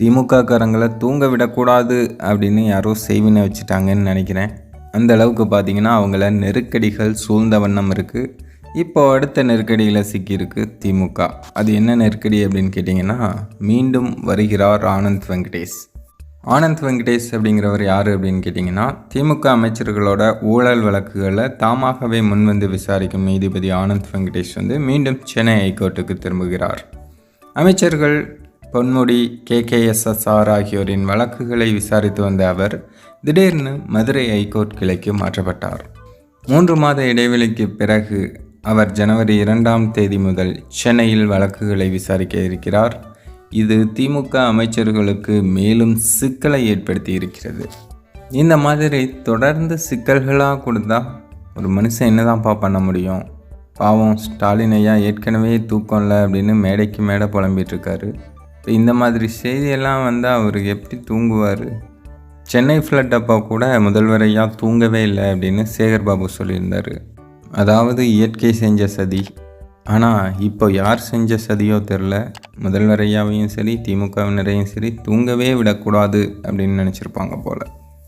திமுககாரங்களை தூங்க விடக்கூடாது அப்படின்னு யாரோ செய்வினை வச்சுட்டாங்கன்னு நினைக்கிறேன். அந்த அளவுக்கு பார்த்திங்கன்னா அவங்கள நெருக்கடிகள் சூழ்ந்த வண்ணம் இருக்குது இப்போ அடுத்த நெருக்கடியில் சிக்கியிருக்கு திமுக. அது என்ன நெருக்கடி அப்படின்னு கேட்டிங்கன்னா மீண்டும் வருகிறார் ஆனந்த் வெங்கடேஷ். ஆனந்த் வெங்கடேஷ் அப்படிங்கிறவர் யார் அப்படின்னு கேட்டிங்கன்னா திமுக அமைச்சர்களோட ஊழல் வழக்குகளை தாமாகவே முன்வந்து விசாரிக்கும் நீதிபதி ஆனந்த் வெங்கடேஷ் வந்து மீண்டும் சென்னை ஹைகோர்ட்டுக்கு திரும்புகிறார். அமைச்சர்கள் பொன்முடி கேகேஎஸ்எஸ்ஆர் ஆகியோரின் வழக்குகளை விசாரித்து வந்த அவர் திடீர்னு மதுரை ஐகோர்ட் கிளைக்கு மாற்றப்பட்டார். மூன்று மாத இடைவெளிக்கு பிறகு அவர் ஜனவரி இரண்டாம் தேதி முதல் சென்னையில் வழக்குகளை விசாரிக்க இருக்கிறார். இது திமுக அமைச்சர்களுக்கு மேலும் சிக்கலை ஏற்படுத்தி இருக்கிறது இந்த மாதிரி தொடர்ந்து சிக்கல்களாக கொடுத்தா ஒரு மனுஷன் என்னதான்ப்பா பண்ண முடியும்? பாவம் ஸ்டாலின் ஐயா ஏற்கனவே தூக்கம் இல்லை அப்படின்னு மேடைக்கு மேடை புலம்பிகிட்ருக்காரு இந்த மாதிரி செய்தியெல்லாம் வந்து அவர் எப்படி தூங்குவார்? சென்னை ஃப்ளட் அப்போ கூட முதல்வரையா தூங்கவே இல்லை அப்படின்னு சேகர் பாபு சொல்லியிருந்தார். அதாவது இயற்கை செஞ்ச சதி. ஆனால் இப்போ யார் செஞ்ச சதியோ தெரில. முதல்வரையாவையும் சரி திமுகவினரையும் சரி தூங்கவே விடக்கூடாது அப்படின்னு நினச்சிருப்பாங்க போல்.